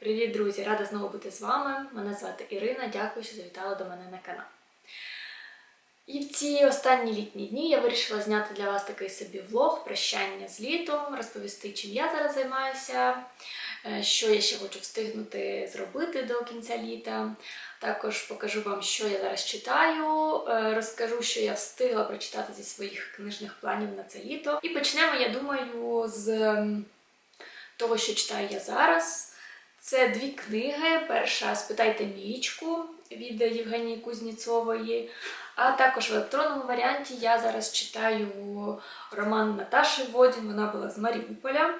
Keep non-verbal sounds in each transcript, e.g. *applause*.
Привіт, друзі! Рада знову бути з вами. Мене звати Ірина. Дякую, що завітали до мене на канал. І в ці останні літні дні я вирішила зняти для вас такий собі влог прощання з літом, розповісти, чим я зараз займаюся, е, що я ще хочу встигнути зробити до кінця літа. Також покажу вам, що я зараз читаю, е, розкажу, що я встигла прочитати зі своїх книжних планів на це літо. І почнемо, я думаю, з того, що читаю я зараз. Це дві книги. Перша Спитайте Мічку від Євгенії Кузніцової. А також в електронному варіанті я зараз читаю роман Наташі Водін, вона була з Маріуполя.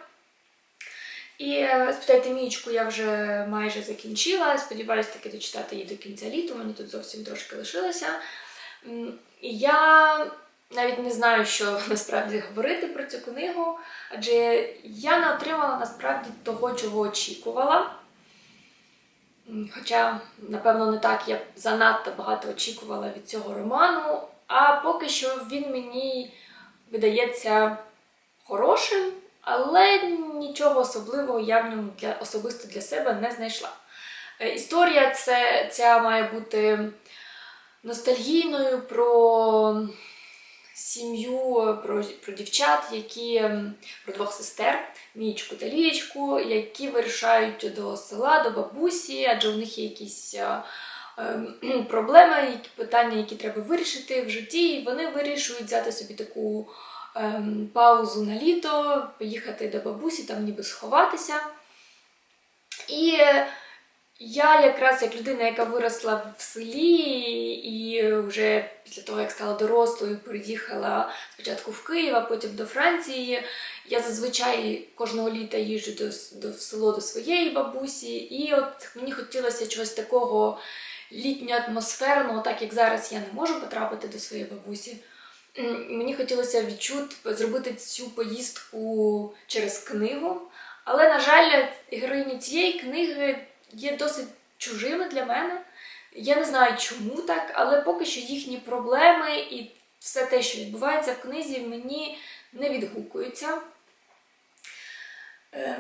І е, спитайте Мічку я вже майже закінчила. Сподіваюся таки дочитати її до кінця літа. Мені тут зовсім трошки лишилося. Я навіть не знаю, що *laughs* насправді говорити про цю книгу, адже я не отримала насправді того, чого очікувала. Хоча, напевно, не так я занадто багато очікувала від цього роману, а поки що він мені видається хорошим, але нічого особливого я в ньому для, особисто для себе не знайшла. Е, Історія це, ця має бути ностальгійною про сім'ю, про, про дівчат, які про двох сестер, Мічку та Лілічку, які вирішають до села, до бабусі, адже у них є якісь е, ем, проблеми, які питання, які треба вирішити в житті, і вони вирішують взяти собі таку ем, паузу на літо, поїхати до бабусі, там ніби сховатися. І е, я якраз як людина, яка виросла в селі, і вже після того, як стала дорослою, переїхала спочатку в Київ, а потім до Франції. Я зазвичай кожного літа їжджу до, до, в село до своєї бабусі, і от мені хотілося чогось такого літньо атмосферного, так як зараз я не можу потрапити до своєї бабусі. Мені хотілося відчути, зробити цю поїздку через книгу. Але, на жаль, героїні цієї книги є досить чужими для мене. Я не знаю, чому так, але поки що їхні проблеми і все те, що відбувається в книзі, мені не відгукується. Е,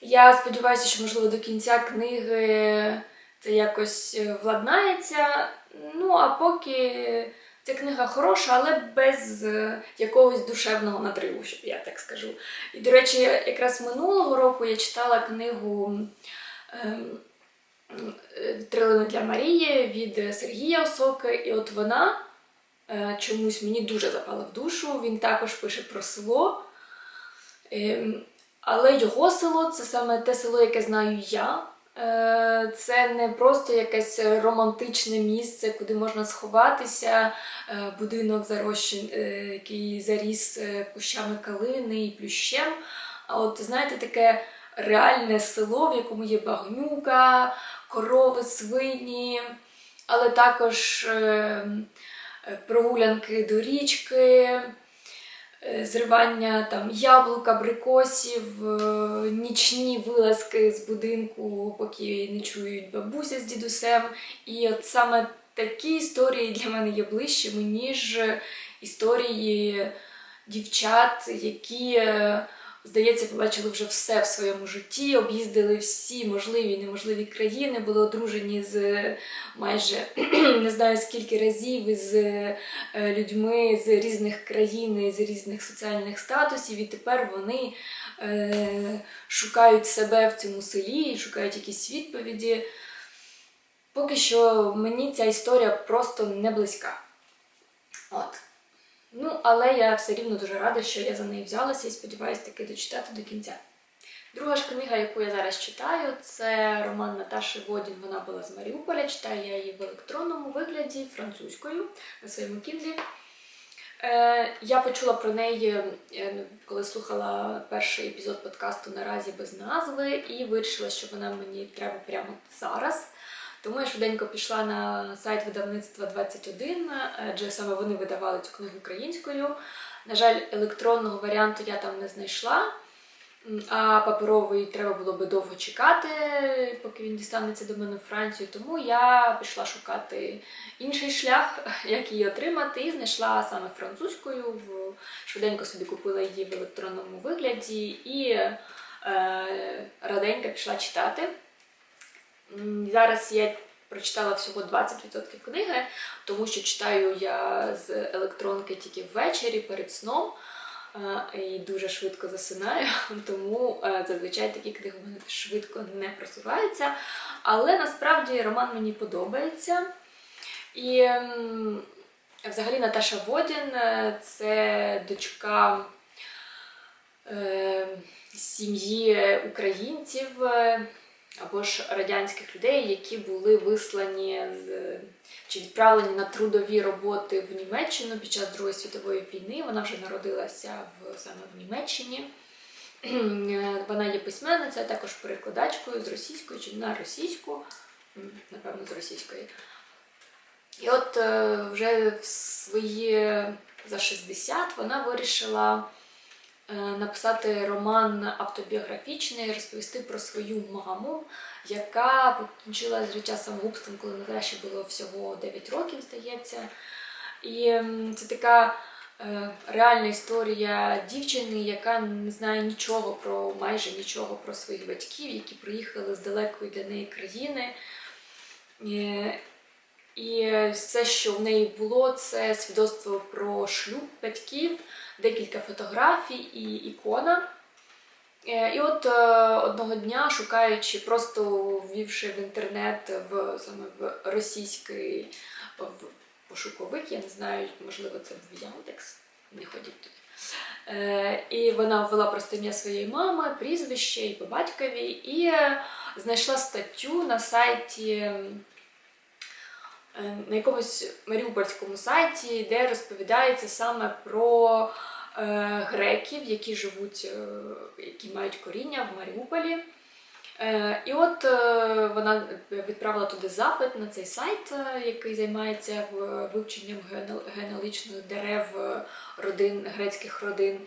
Я сподіваюся, що, можливо, до кінця книги це якось е, владнається. Ну, а поки ця книга хороша, але без е, якогось душевного надриву, щоб я так скажу. І, до речі, якраз минулого року я читала книгу ем, е, для Марії від Сергія Осоки, і от вона е, чомусь мені дуже запала в душу. Він також пише про село. Ем, Але його село це саме те село, яке знаю я. Е, Це не просто якесь романтичне місце, куди можна сховатися, будинок зарощен, який заріс кущами калини і плющем. А от знаєте, таке реальне село, в якому є багнюка, корови, свині, але також е, е, прогулянки до річки, е, зривання там яблук, абрикосів, нічні вилазки з будинку, поки не чують бабуся з дідусем. І от саме такі історії для мене є ближчими, ніж історії дівчат, які, здається, побачили вже все в своєму житті, об'їздили всі можливі і неможливі країни, були одружені з майже *clears throat* не знаю скільки разів із е, людьми з різних країн, з різних соціальних статусів, і тепер вони е, шукають себе в цьому селі шукають якісь відповіді. Поки що мені ця історія просто не близька. От. Ну, але я все рівно дуже рада, що я за неї взялася і сподіваюся таки дочитати до кінця. Друга ж книга, яку я зараз читаю, це роман Наташі Водін. Вона була з Маріуполя. Читаю я її в електронному вигляді французькою на своєму кінзі. Е, я почула про неї, е, коли слухала перший епізод подкасту Наразі без назви, і вирішила, що вона мені треба прямо зараз. Тому я швиденько пішла на сайт видавництва 21, адже саме вони видавали цю книгу українською. На жаль, електронного варіанту я там не знайшла, а паперовий треба було би довго чекати, поки він дістанеться до мене в Францію. Тому я пішла шукати інший шлях, *laughs* як її отримати, і знайшла саме французькою. Швиденько собі купила її в електронному вигляді і е, раденько пішла читати. Зараз я прочитала всього 20% книги, тому що читаю я з електронки тільки ввечері перед сном е, і дуже швидко засинаю, *laughs* тому е, зазвичай такі книги мене швидко не просуваються. Але насправді роман мені подобається. І взагалі Наташа Водін е, це дочка сім'ї українців або ж радянських людей, які були вислані чи відправлені на трудові роботи в Німеччину під час Другої світової війни. Вона вже народилася в саме в Німеччині. Вона є письменниця, також перекладачкою з російської чи на російську, напевно, з російської. І от е, вже в свої за 60 вона вирішила написати роман автобіографічний, розповісти про свою маму, яка покінчила життя самогубством, коли Наташі було всього 9 років, здається. І це така е, реальна історія дівчини, яка не знає нічого про майже нічого про своїх батьків, які приїхали з далекої для неї країни. І все, що в неї було, це свідоцтво про шлюб батьків, декілька фотографій і ікона. Е, І от е, одного дня, шукаючи, просто ввівши в інтернет в саме в російський в пошуковик, я не знаю, можливо, це в Яндекс, не ходіть туди. Е, І вона ввела просто ім'я своєї мами, прізвище і по батькові, і знайшла статтю на сайті. Е, На якомусь маріупольському сайті, де розповідається саме про е, греків, які живуть, е, які мають коріння в Маріуполі. І от вона відправила туди запит на цей сайт, який займається вивченням гене- генеалогічних дерев родин, грецьких родин.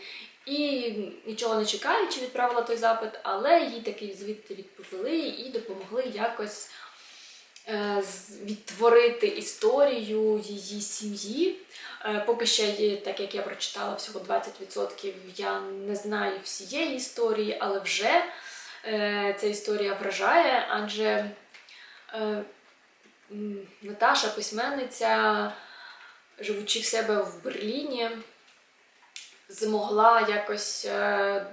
І нічого не чекаючи, відправила той запит, але їй таки звідти відповіли і допомогли якось відтворити історію її сім'ї. Е, Поки ще є, так як я прочитала всього 20%, я не знаю всієї історії, але вже е, ця історія вражає, адже е, Наташа, письменниця, живучи в себе в Берліні, змогла якось е,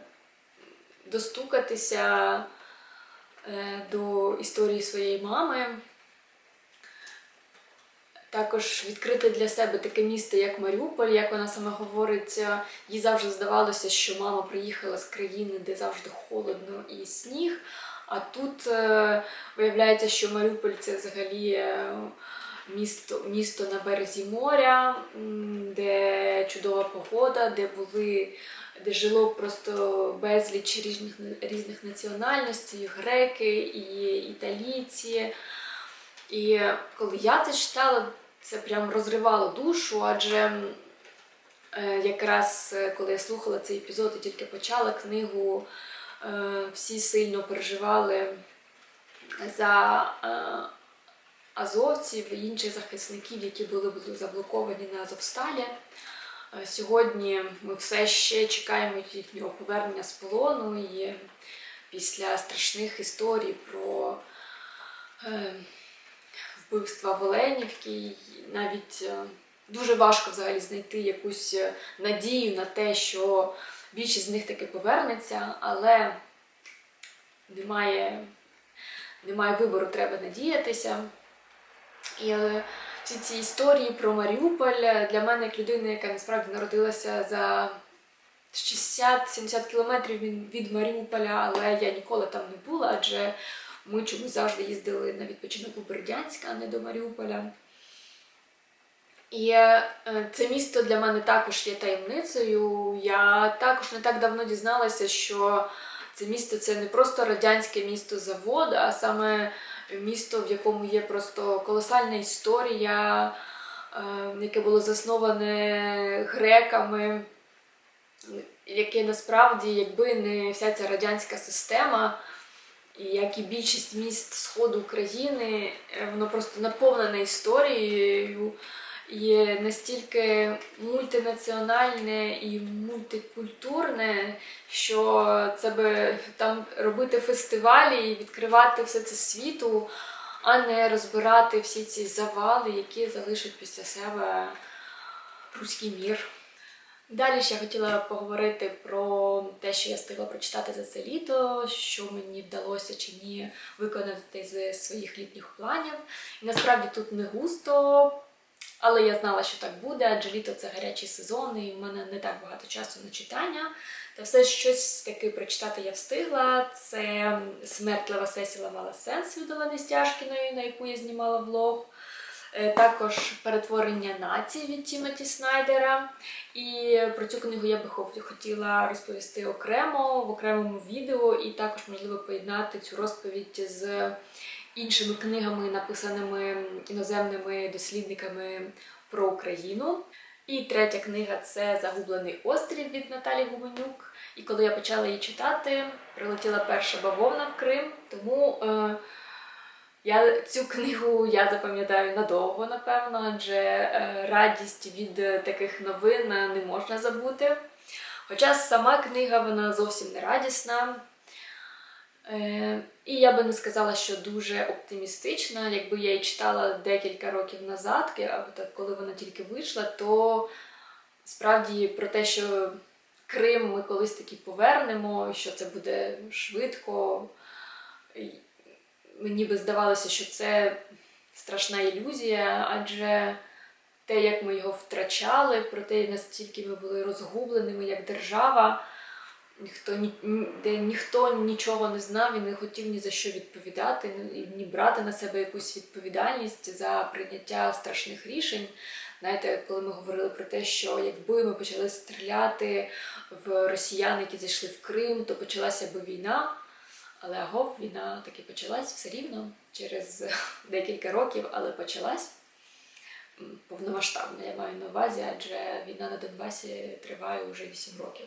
достукатися е, до історії своєї мами. Також відкрити для себе таке місто, як Маріуполь, як вона сама говорить, е, їй завжди здавалося, що мама приїхала з країни, де завжди холодно і сніг. А тут е, виявляється, що Маріуполь це взагалі е, місто, місто на березі моря, де чудова погода, де були, де жило просто безліч різних, різних національностей, греки і італійці. І коли я це читала, це прям розривало душу, адже е, якраз е, коли я слухала цей епізод і тільки почала книгу, е, всі сильно переживали за азовців і інших захисників, які були, заблоковані на Азовсталі. Сьогодні ми все ще чекаємо їхнього повернення з полону і після страшних історій про вбивства в Оленівці, навіть е, дуже важко взагалі знайти якусь е, надію на те, що більшість з них таки повернеться, але немає, немає вибору, треба надіятися. І е, всі ці історії про Маріуполь для мене, як людини, яка насправді народилася за 60-70 кілометрів від Маріуполя, але я ніколи там не була, адже ми чомусь завжди їздили на відпочинок у Бердянськ, а не до Маріуполя. І е, це місто для мене також є таємницею. Я також не так давно дізналася, що це місто це не просто радянське місто завод, а саме місто, в якому є просто колосальна історія, е, яке було засноване греками, яке насправді, якби не вся ця радянська система, як і більшість міст Сходу України, е, воно просто наповнене історією. є настільки мультинаціональне і мультикультурне, що це би там робити фестивалі і відкривати все це світу, а не розбирати всі ці завали, які залишать після себе руський мір. Далі ще хотіла поговорити про те, що я встигла прочитати за це літо, що мені вдалося чи ні виконати з своїх літніх планів. І насправді тут не густо, але я знала, що так буде, адже літо це гарячий сезон, і в мене не так багато часу на читання. Та все щось таки прочитати я встигла. Це смерть Лева Сесіла мала сенс від Олени Стяжкіної, на яку я знімала влог. Е, Також перетворення нації від Тімоті Снайдера. І про цю книгу я би хотіла розповісти окремо в окремому відео, і також можливо поєднати цю розповідь з іншими книгами, написаними іноземними дослідниками про Україну. І третя книга це Загублений острів від Наталі Гуменюк. І коли я почала її читати, прилетіла перша бавовна в Крим, тому е, я цю книгу я запам'ятаю надовго, напевно, адже е, радість від е, таких новин е, не можна забути. Хоча сама книга вона зовсім не радісна. І я би не сказала, що дуже оптимістична. Якби я її читала декілька років назад, або так, коли вона тільки вийшла, то справді про те, що Крим ми колись таки повернемо, що це буде швидко. Мені би здавалося, що це страшна ілюзія, адже те, як ми його втрачали, про те, настільки ми були розгубленими як держава, ніхто, ні, ні- де ніхто нічого не знав і не хотів ні за що відповідати, ні, ні брати на себе якусь відповідальність за прийняття страшних рішень. Знаєте, коли ми говорили про те, що якби ми почали стріляти в росіян, які зайшли в Крим, то почалася би війна. Але агов, війна таки почалась все рівно через *laughs* декілька років, але почалась М, повномасштабна, я маю на увазі, адже війна на Донбасі триває вже 8 років.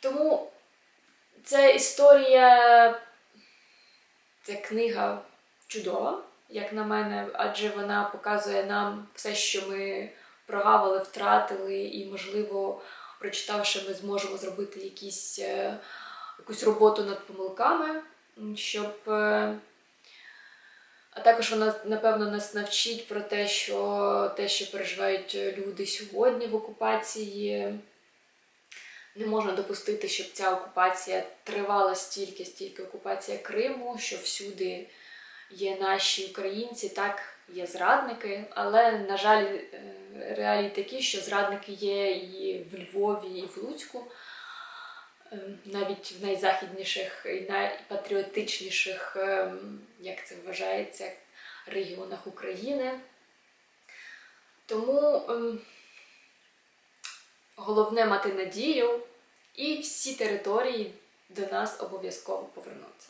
Тому ця історія, ця книга чудова, як на мене, адже вона показує нам все, що ми прогавили, втратили, і, можливо, прочитавши, ми зможемо зробити якісь, е, якусь роботу над помилками, щоб. е, А також вона, напевно, нас навчить про те, що те, що переживають люди сьогодні в окупації, не можна допустити, щоб ця окупація тривала стільки, стільки окупація Криму, що всюди є наші українці, так є зрадники, але, на жаль, е, реалії такі, що зрадники є і в Львові, і в Луцьку, Е, навіть в найзахідніших і найпатріотичніших, ем, як це вважається, регіонах України. Тому ем, головне мати надію, і всі території до нас обов'язково повернуться.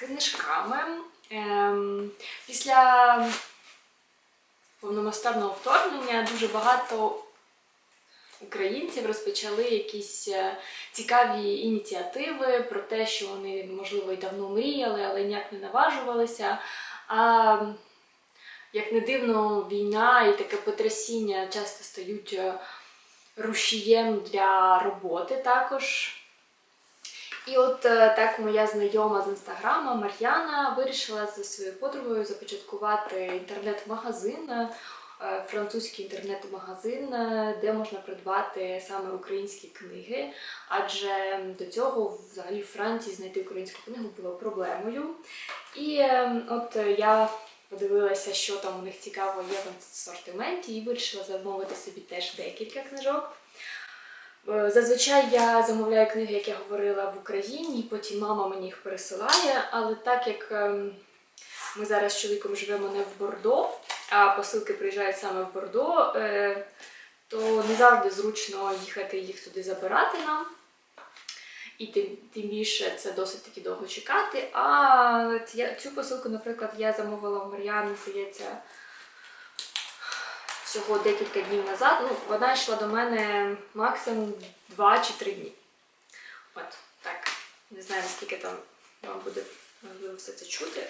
Книжками. Ем, після повномасштабного вторгнення дуже багато українців розпочали якісь е, цікаві ініціативи про те, що вони, можливо, і давно мріяли, але ніяк не наважувалися. А як не дивно, війна і таке потрясіння часто стають е, рушієм для роботи також. І от е, так моя знайома з інстаграма Мар'яна вирішила зі своєю подругою започаткувати інтернет-магазин, е, французький інтернет-магазин, е, де можна придбати саме українські книги. Адже до цього взагалі в Франції знайти українську книгу було проблемою. І от я подивилася, що там у них цікаво є в асортименті, і вирішила замовити собі теж декілька книжок. Е, Зазвичай я замовляю книги, як я говорила, в Україні, потім мама мені їх пересилає. Але так як ем, ми зараз з чоловіком живемо не в Бордо, а посилки приїжджають саме в Бордо, е, то не завжди зручно їхати їх туди забирати нам. І тим, тим більше це досить таки довго чекати. А цю посилку, наприклад, я замовила в Мар'яни, здається, всього декілька днів назад. Ну, вона йшла до мене максимум 2 чи 3 дні. От, так. Не знаю, наскільки там вам буде все це чути.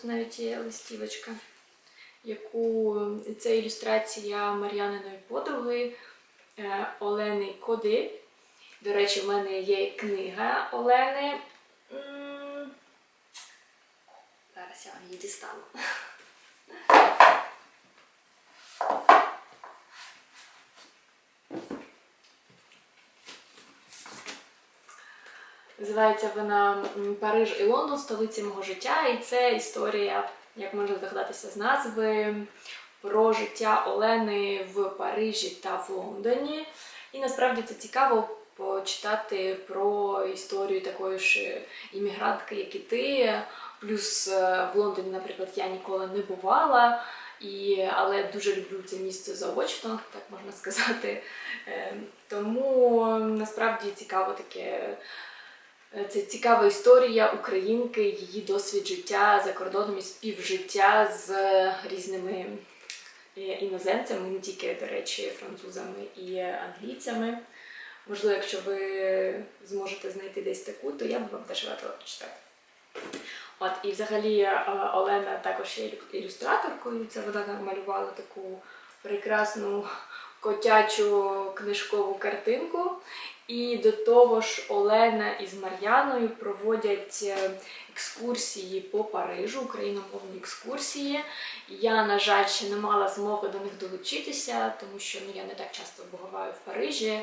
Тут навіть є листівочка, яку це ілюстрація Мар'яниної подруги е, Олени Коди. До речі, в мене є книга Олени. М, Зараз я вам її дістану. Називається вона Париж і Лондон, столиці мого життя. І це історія, як можна здогадатися з назви, про життя Олени в Парижі та в Лондоні. І насправді це цікаво почитати про історію такої ж іммігрантки, як і ти. Плюс е, в Лондоні, наприклад, я ніколи не бувала. І, але дуже люблю це місце заочно, так можна сказати. Е, Тому насправді цікаво таке Це цікава історія українки, її досвід життя за кордоном і співжиття з різними е, іноземцями, не тільки, до речі, французами і англійцями. Можливо, якщо ви зможете знайти десь таку, то я б вам теж радила почитати. От, і взагалі е, Олена також є ілюстраторкою. Це вона намалювала таку прекрасну котячу книжкову картинку. І до того ж, Олена із Мар'яною проводять е, екскурсії по Парижу, україномовні екскурсії. Я, на жаль, ще не мала змоги до них долучитися, тому що ну, я не так часто буваю в Парижі.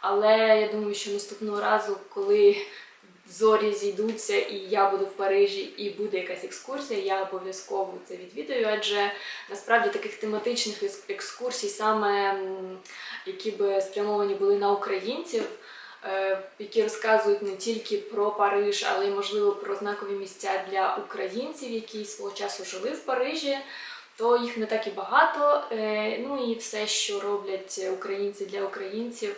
Але я думаю, що наступного разу, коли зорі зійдуться і я буду в Парижі і буде якась екскурсія, я обов'язково це відвідаю, адже насправді таких тематичних екскурсій, саме які би спрямовані були на українців, які розказують не тільки про Париж, але й можливо про знакові місця для українців, які свого часу жили в Парижі. То їх не так і багато. Е, Ну і все, що роблять українці для українців,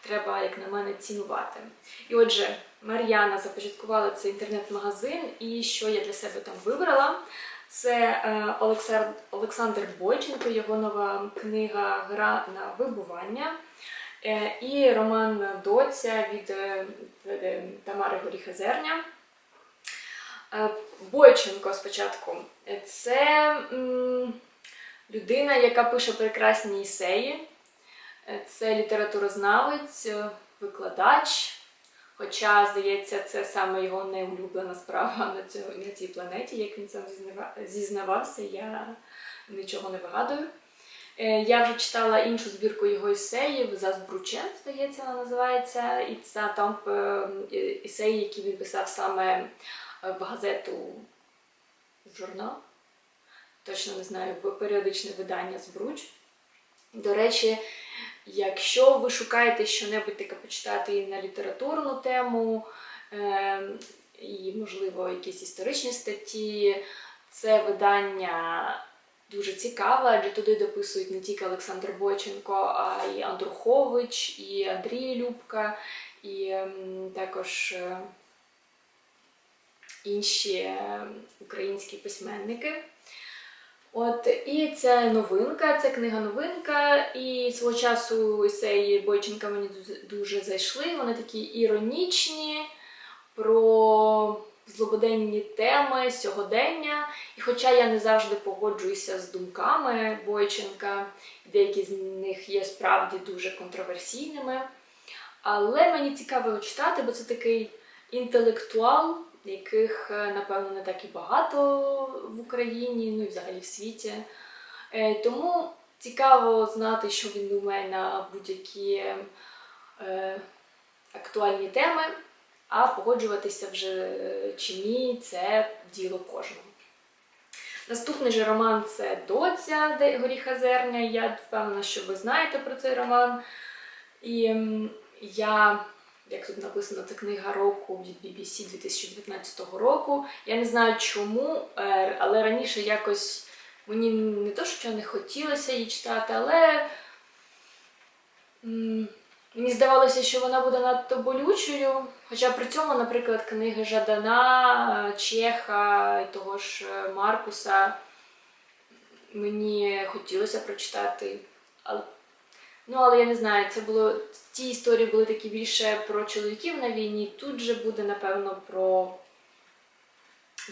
треба, як на мене, цінувати. І отже, Мар'яна започаткувала цей інтернет-магазин, і що я для себе там вибрала? Це е, Олександр Бойченко, його нова книга Гра на вибування. Е, І роман Доця від е, е, Тамари Горіха-Зерня. Е, Бойченко спочатку. Це людина, яка пише прекрасні ісеї. Це літературознавець, викладач. Хоча, здається, це саме його неулюблена справа на цій планеті, як він сам зізнавався, я нічого не вигадую. Е, Я вже читала іншу збірку його ісеїв за Збручем, здається, вона називається. І це там е, ісеї, які він писав саме е, в газету журнал. Точно не знаю, в періодичне видання Збруч. До речі, якщо ви шукаєте щонебудь таке почитати на літературну тему, е, і, можливо, якісь історичні статті, це видання дуже цікаве, адже туди дописують не тільки Олександр Бойченко, а й Андрухович, і Андрій Любка, і також е, інші е, українські письменники. От і це новинка, це книга новинка. І свого часу есеї Бойченка мені дуже зайшли. Вони такі іронічні про злободенні теми сьогодення. І хоча я не завжди погоджуюся з думками Бойченка, деякі з них є справді дуже контроверсійними, але мені цікаво його читати, бо це такий інтелектуал, яких, е, напевно, не так і багато в Україні, ну і взагалі в світі. Е, Тому цікаво знати, що він думає на будь-які е, актуальні теми, а погоджуватися вже е, чи ні, це діло кожного. Наступний же роман це Доця Горіха Зерня. Я впевнена, що ви знаєте про цей роман. І я, як тут написано, це книга року від BBC 2019 року. Я не знаю чому, е, але раніше якось мені не то, що не хотілося її читати, але мені здавалося, що вона буде надто болючою. Хоча при цьому, наприклад, книги Жадана, е, Чеха і того ж е, Маркуса мені хотілося прочитати. Але, ну, але я не знаю, це було. Ті історії були такі більше про чоловіків на війні. Тут же буде, напевно, про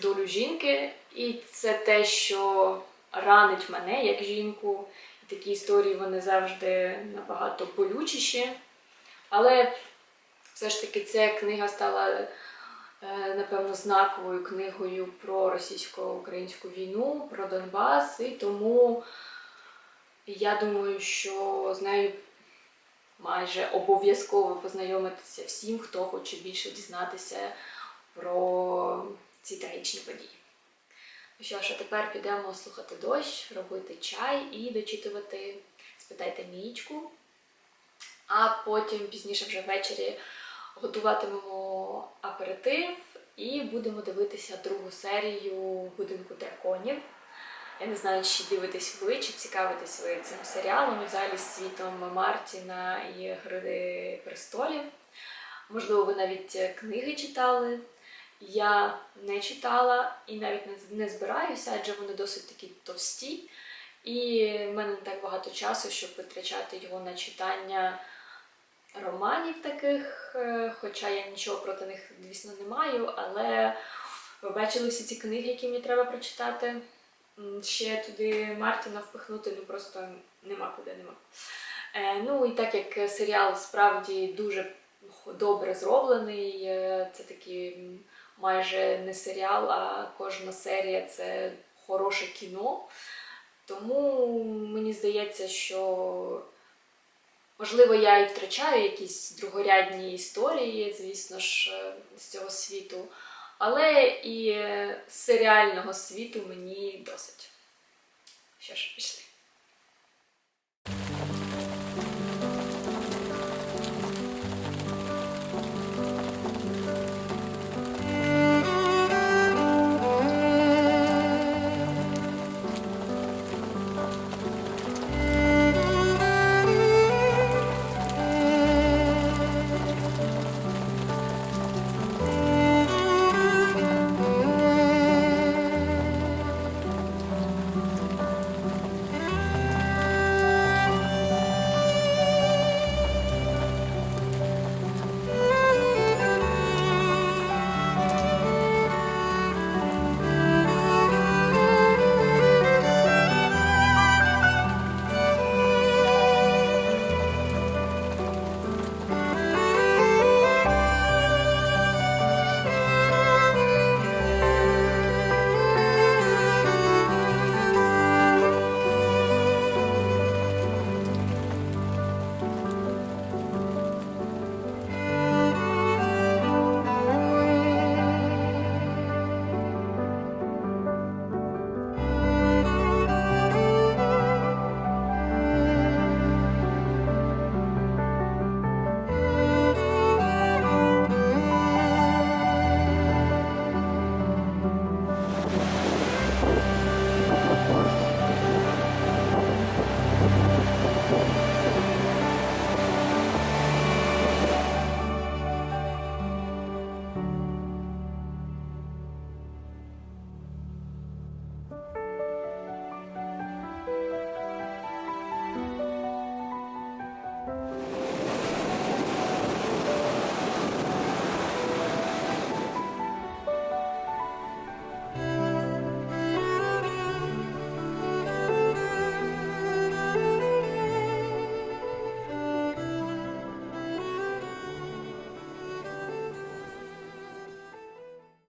долю жінки. І це те, що ранить мене як жінку. Такі історії вони завжди набагато болючіші. Але все ж таки ця книга стала, е, напевно, знаковою книгою про російсько-українську війну, про Донбас, і тому я думаю, що з нею майже обов'язково познайомитися всім, хто хоче більше дізнатися про ці трагічні події. Ну що ж, а тепер підемо слухати дощ, робити чай і дочитувати спитайте Мієчку. А потім пізніше вже ввечері готуватимемо аперитив і будемо дивитися другу серію будинку драконів. Я не знаю, чи дивитесь ви, чи цікавитесь ви цим серіалом, і взагалі світом Мартіна і Гри престолів. Можливо, ви навіть книги читали. Я не читала і навіть не- збираюся, адже вони досить такі товсті. І в мене не так багато часу, щоб витрачати його на читання романів таких, е, хоча я нічого проти них, звісно, не маю, але ви бачили всі ці книги, які мені треба прочитати. Ще туди Мартіна впихнути, ну просто нема куди, нема. Е, ну і так як серіал справді дуже добре зроблений, е, це такий майже не серіал, а кожна серія це хороше кіно. Тому мені здається, що можливо я і втрачаю якісь другорядні історії, звісно ж, е, з цього світу, але і е, серіального світу мені досить. Що ж, пішли.